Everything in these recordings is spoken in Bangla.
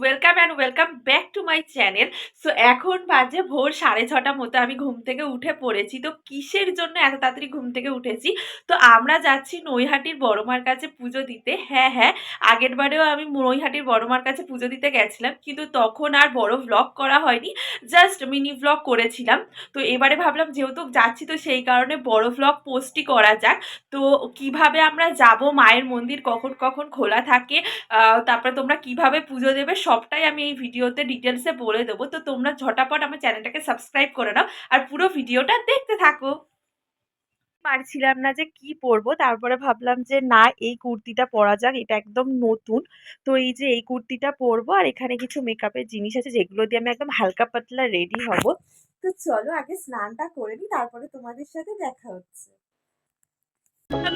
Welcome and welcome back to my channel so এখন বাজে ভোর সাড়ে ছটা মতো, আমি ঘুম থেকে উঠে পড়েছি। তো কিসের জন্য এত তাড়াতাড়ি ঘুম থেকে উঠেছি? তো আমরা যাচ্ছি নৈহাটির বড়মার কাছে পুজো দিতে। হ্যাঁ হ্যাঁ আগের বারেও আমি নৈহাটির বড়মার কাছে পুজো দিতে গেছিলাম, কিন্তু তখন আর বড় ভ্লগ করা হয়নি জাস্ট মিনি ভ্লগ করেছিলাম। তো এবারে ভাবলাম, যেহেতু যাচ্ছি, তো সেই কারণে বড় ভ্লগ পোস্টই করা যাক। তো কীভাবে আমরা যাব, মায়ের মন্দির কখন কখন খোলা থাকে তারপরে তোমরা কীভাবে পুজো দেবে সবটাই আমি এই ভিডিওতে ডিটেলসে বলে দেবো। তো তোমরা ঝটাপট আমার চ্যানেলটাকে সাবস্ক্রাইব করে নাও আর পুরো ভিডিওটা দেখতে থাকো। পারছিলাম না যে কি পরবো, তারপরে ভাবলাম যে না, এই কুর্তিটা পরা যাক, এটা একদম নতুন। তো এই যে এই কুর্তিটা পরবো আর এখানে কিছু মেকআপের জিনিস আছে যেগুলো দিয়ে আমি একদম হালকা পাতলা রেডি হব। তো চলো আগে স্নানটা করে নিই, তারপরে তোমাদের সাথে দেখা হচ্ছে।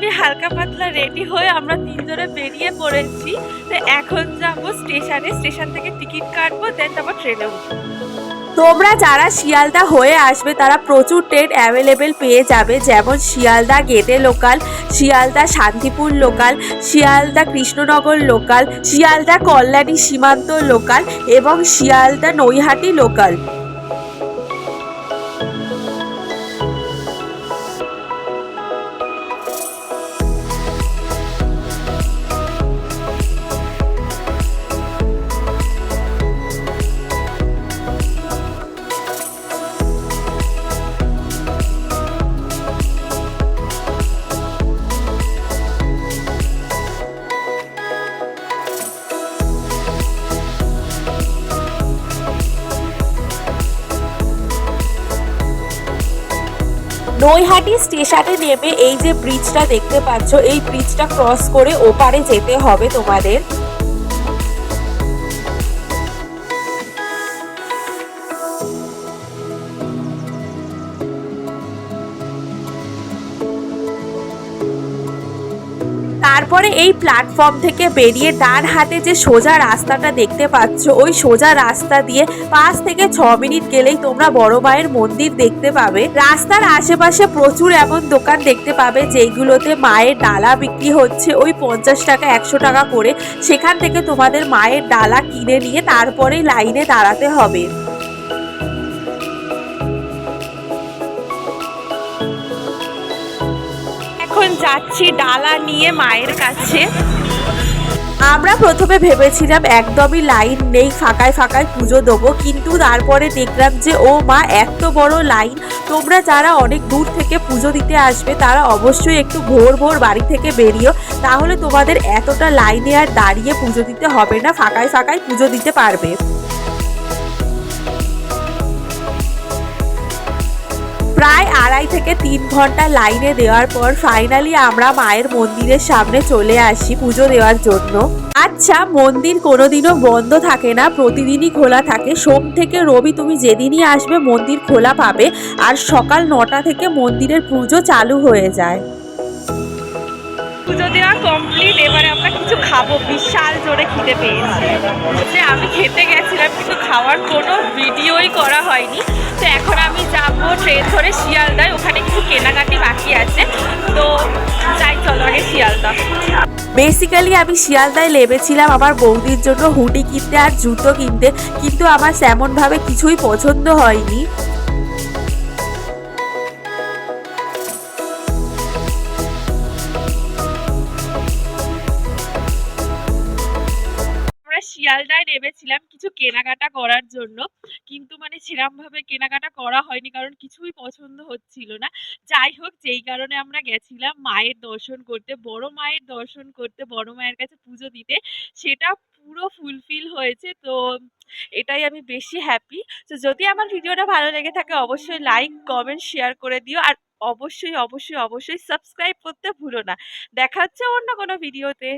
আমি হালকা পাতলা রেডি হয়ে আমরা তিনজনে বেরিয়ে পড়েছি। তো এখন যাব স্টেশনে। স্টেশন থেকে টিকিট কাটবো দেন তারপর ট্রেনে উঠবো। তোমরা যারা শিয়ালদা হয়ে আসবে, তারা প্রচুর ট্রেন অ্যাভেলেবেল পেয়ে যাবে। যেমন Sealdah Gede local Sealdah Shantipur local Sealdah Krishnanagar local Sealdah Kalyani Simanta local এবং শিয়ালদা নৈহাটি লোকাল নৈহাটি স্টেশনে নেমে এই যে ব্রিজটা দেখতে পাচ্ছ, এই ব্রিজটা ক্রস করে ওপারে যেতে হবে তোমাদের। তারপরে এই প্ল্যাটফর্ম থেকে বেরিয়ে ডান হাতে যে সোজা রাস্তাটা দেখতে পাচ্ছ, ওই সোজা রাস্তা দিয়ে পাঁচ থেকে ছ মিনিট গেলেই তোমরা বড় মায়ের মন্দির দেখতে পাবে। রাস্তার আশেপাশে প্রচুর এমন দোকান দেখতে পাবে যেইগুলোতে মায়ের ডালা বিক্রি হচ্ছে। ওই পঞ্চাশ টাকা, একশো টাকা করে সেখান থেকে তোমাদের মায়ের ডালা কিনে নিয়ে তারপরে লাইনে দাঁড়াতে হবে। এখন যাচ্ছি ডালা নিয়ে মায়ের কাছে। আমরা প্রথমে ভেবেছিলাম একদমই লাইন নেই, ফাঁকায় ফাঁকায় পুজো দেবো, কিন্তু তারপরে দেখলাম যে, ও মা, এত বড় লাইন। তোমরা যারা অনেক দূর থেকে পুজো দিতে আসবে, তারা অবশ্যই একটু ভোর ভোর বাড়ি থেকে বেরিও। তাহলে তোমাদের এতটা লাইনে আর দাঁড়িয়ে পুজো দিতে হবে না, ফাঁকায় ফাঁকায় পুজো দিতে পারবে। প্রায় আড়াই থেকে তিন ঘণ্টা লাইনে দেওয়ার পর ফাইনালি আমরা মায়ের মন্দিরের সামনে চলে আসি পুজো দেওয়ার জন্য। আচ্ছা মন্দির কোনোদিনও বন্ধ থাকে না, প্রতিদিনই খোলা থাকে। সোম থেকে রবি তুমি যেদিনই আসবে, মন্দির খোলা পাবে আর সকাল নটা থেকে মন্দিরের পুজো চালু হয়ে যায়। পুজো দেওয়া কমপ্লিট এবারে আমরা কিছু খাব। বিশাল জোরে খিদে পেয়েছি। আমি খেতে গেছিলাম, কিন্তু খাওয়ার কোনো ভিডিওই করা হয়নি। তো এখন আমি ট্রেন ধরে শিয়ালদায়, ওখানে কিছু কেনাকাটি বাকি আছে। তো যাই, চলো আগে শিয়ালদা। বেসিক্যালি আমি শিয়ালদায় নেমেছিলাম আমার বৌদির জন্য হুডি কিনতে আর জুতো কিনতে, কিন্তু আমার তেমনভাবে কিছুই পছন্দ হয়নি। নেমেছিলাম কিছু কেনাকাটা করার জন্য। কিন্তু মানে সেরমভাবে কেনাকাটা করা হয়নি কারণ কিছুই পছন্দ হচ্ছিল না। যাই হোক, যেই কারণে আমরা গেছিলাম মায়ের দর্শন করতে, বড় মায়ের দর্শন করতে, বড় মায়ের কাছে পুজো দিতে। সেটা পুরো ফুলফিল হয়েছে। তো এটাই আমি বেশি হ্যাপি তো যদি আমার ভিডিওটা ভালো লেগে থাকে, অবশ্যই লাইক কমেন্ট শেয়ার করে দিও। আর অবশ্যই অবশ্যই অবশ্যই সাবস্ক্রাইব করতে ভুলো না। দেখা হচ্ছে অন্য কোনো ভিডিওতে